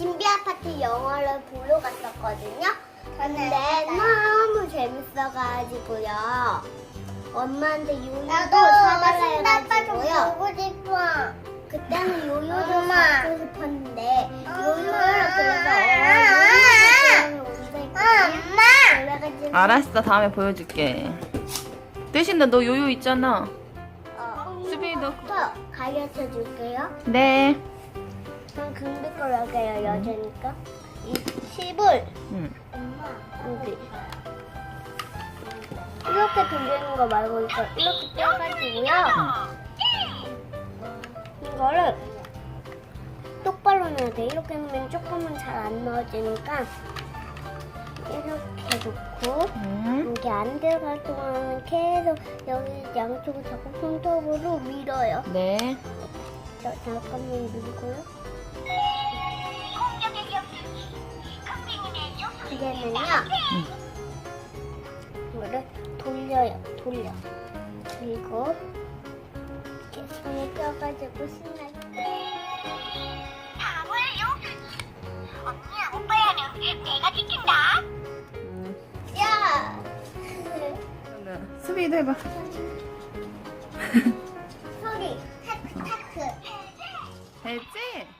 신비 아파트 영화를 보러 갔었거든요. 근데 너무 재밌어가지고요. 엄마한테 요요도 사달라 해가지고요. 보고 싶어. 그때는 요요도 엄마. 갖고 싶었는데 요요를 그래서 엄마. 그래가지고 알았어 다음에 보여줄게 대신 너 요요 있잖아 어, 수빈이도 더 가르쳐 줄게요. 네 그럼 금비 걸 할게요 여자니까. 이 10을 응. 여기 이렇게 돌리는 거 말고 이거 이렇게 떼가지고요. 이거를 똑바로 넣어야 돼. 이렇게 하면 조금은 잘 안 넣어지니까 이렇게 놓고 응. 이게 안 들어갈 동안은 계속 여기 양쪽을 자꾸 손톱으로 밀어요. 네 자, 잠깐만 밀고요. 이제는요. 이거를 돌려요. 돌려. 그리고 이렇게 손에 껴가지고 신나게. 언니야, 오빠야는 내가 지킨다. 야! 수빈이도 해봐 소리. 하트, 하트. 됐지?